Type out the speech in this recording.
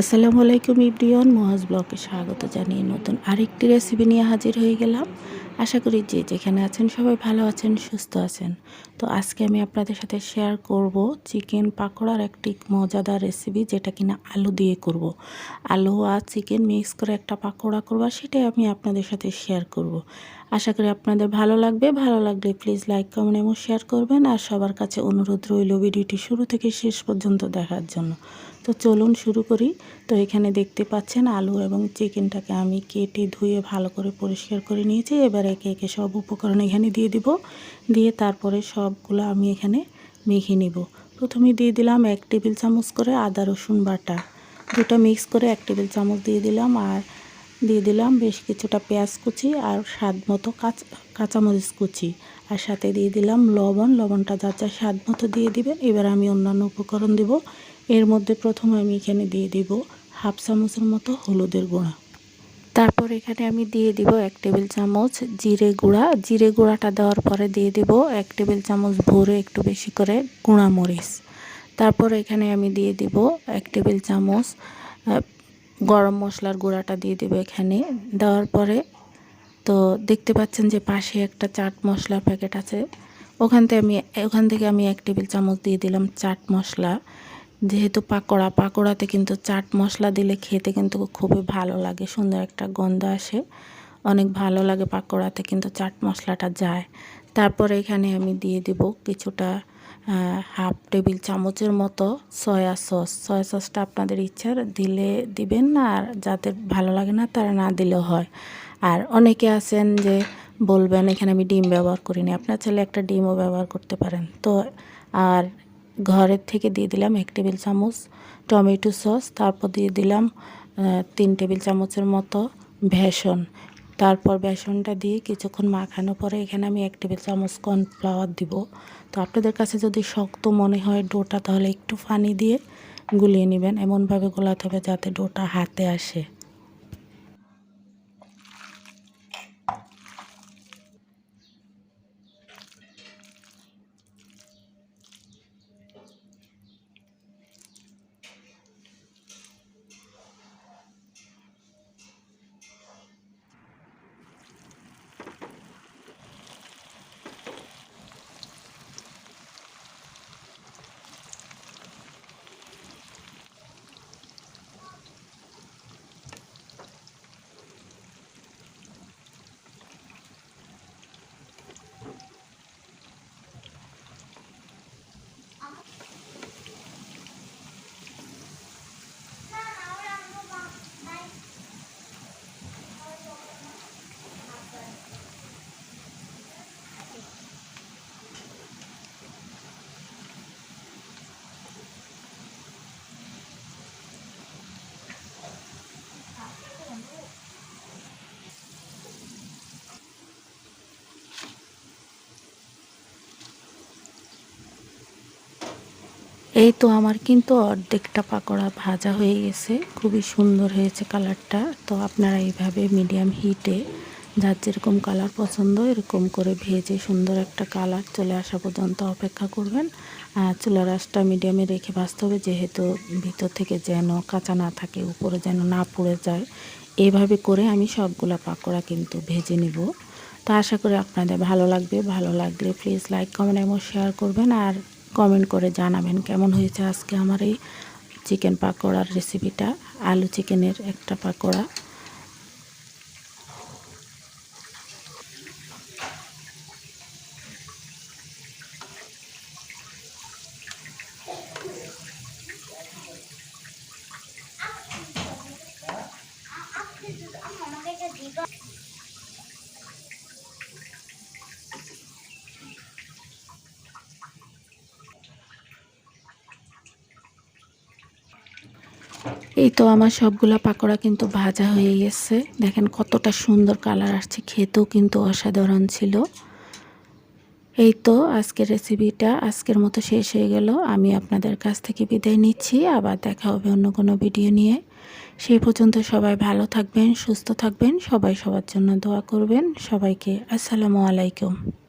আসসালামু আলাইকুম ইব্রিয়ন, মহাজ ব্লকে স্বাগত জানিয়ে নতুন আরেকটি রেসিপি নিয়ে হাজির হয়ে গেলাম। আশা করি যে যেখানে আছেন সবাই ভালো আছেন, সুস্থ আছেন। তো আজকে আমি আপনাদের সাথে শেয়ার করব চিকেন পাকোড়ার একটি মজাদার রেসিপি যেটা কিনা আলু দিয়ে করব। আলু আর চিকেন মিক্স করে একটা পাকোড়া করব সেটাই আমি আপনাদের সাথে শেয়ার করব। আশা করি আপনাদের ভালো লাগবে। ভালো লাগলে প্লিজ লাইক কমেন্ট এবং শেয়ার করবেন। আর সবার কাছে অনুরোধ রইল ভিডিওটি শুরু থেকে শেষ পর্যন্ত দেখার জন্য। তো চলুন শুরু করি। তো এখানে দেখতে পাচ্ছেন আলু এবং চিকেনটাকে আমি কেটে ধুয়ে ভালো করে পরিষ্কার করে নিয়েছি। এবার একে একে সব উপকরণ এখানে দিয়ে দিব। দিয়ে তারপরে সবগুলো আমি এখানে মেখে নিব। প্রথমে দিয়ে দিলাম এক টেবিল চামচ করে আদা, রসুন বাটা। দুটা মিক্স করে এক টেবিল চামচ দিয়ে দিলাম আর দিয়ে দিলাম বেশ কিছুটা পেঁয়াজ কুচি আর স্বাদ মতো কাঁচা, কাঁচামরিচ কুচি। আর সাথে দিয়ে দিলাম লবণ। লবণটা যা যা স্বাদ মতো দিয়ে দিবেন। এবার আমি অন্যান্য উপকরণ দেব। এর মধ্যে প্রথমে আমি এখানে দিয়ে দিব হাফ চামচের মতো হলুদের গুঁড়া। তারপর এখানে আমি দিয়ে দিব এক টেবিল চামচ জিরে গুঁড়া। জিরে গুঁড়াটা দেওয়ার পরে দিয়ে দিব এক টেবিল চামচ ভরে একটু বেশি করে গুঁড়া মরিচ তারপর এখানে আমি দিয়ে দিব এক টেবিল চামচ গরম মশলার গুঁড়াটা দিয়ে দেবো এখানে। দেওয়ার পরে তো দেখতে পাচ্ছেন যে পাশে একটা চাট মশলার প্যাকেট আছে। ওখান থেকে আমি, ওখান থেকে আমি এক টেবিল চামচ দিয়ে দিলাম চাট মশলা। যেহেতু পাকোড়া, পাকোড়াতে কিন্তু চাট মশলা দিলে খেতে কিন্তু খুবই ভালো লাগে, সুন্দর একটা গন্ধ আসে। অনেক ভালো লাগে পাকোড়াতে কিন্তু চাট মশলাটা যায়। তারপরে এখানে আমি দিয়ে দেব কিছুটা হাফ টেবিল চামচের মতো সয়া সস। সয়া সসটা আপনাদের ইচ্ছার দিলে দিবেন না, আর যাদের ভালো লাগে না তারা না দিলেও হয়। আর অনেকে আছেন যে বলবেন, এখানে আমি ডিম ব্যবহার করিনি। আপনার ছেলে একটা ডিমও ব্যবহার করতে পারেন। তো, আর ঘরের থেকে দিয়ে দিলাম এক টেবিল চামচ টমেটো সস, তারপর দিয়ে দিলাম তিন টেবিল চামচের মতো ভেষণ তারপর বেসনটা দিয়ে কিছুক্ষণ মাখানোর পরে এখানে আমি এক টেবিল চামচ কর্নফ্লাওয়ার দিব। তো আপনাদের কাছে যদি শক্ত মনে হয় ডোটা, তাহলে একটু পানি দিয়ে গুলিয়ে নেবেন। এমনভাবে গোলাতে হবে যাতে ডোটা হাতে আসে। এই তো আমার কিন্তু অর্ধেকটা পাকোড়া ভাজা হয়ে গেছে। খুবই সুন্দর হয়েছে কালারটা। তো আপনারা এইভাবে মিডিয়াম হিটে যার যেরকম কালার পছন্দ, এরকম করে ভেজে সুন্দর একটা কালার চলে আসা পর্যন্ত অপেক্ষা করবেন। আর চুলার আঁচটা মিডিয়ামে রেখে ভাজতে হবে, যেহেতু ভিতর থেকে যেন কাঁচা না থাকে, উপরে যেন না পড়ে যায়। এইভাবে করে আমি সবগুলা পাকোড়া কিন্তু ভেজে নিব। তো আশা করি আপনাদের ভালো লাগবে। ভালো লাগলে প্লিজ লাইক কমেন্ট এবং শেয়ার করবেন। আর কমেন্ট করে জানাবেন কেমন হয়েছে আজকে আমার এই চিকেন পাকোড়ার রেসিপিটা আলু চিকেনের একটা পাকোড়া। এই তো আমার সবগুলা পাকোড়া কিন্তু ভাজা হয়ে গেছে। দেখেন কতটা সুন্দর কালার আসছে, খেতেও কিন্তু অসাধারণ ছিল। এই তো আজকের রেসিপিটা আজকের মতো শেষ হয়ে গেল। আমি আপনাদের কাছ থেকে বিদায় নিচ্ছি। আবার দেখা হবে অন্য কোনো ভিডিও নিয়ে। সেই পর্যন্ত সবাই ভালো থাকবেন, সুস্থ থাকবেন। সবাই সবার জন্য দোয়া করবেন। সবাইকে আসসালামু আলাইকুম।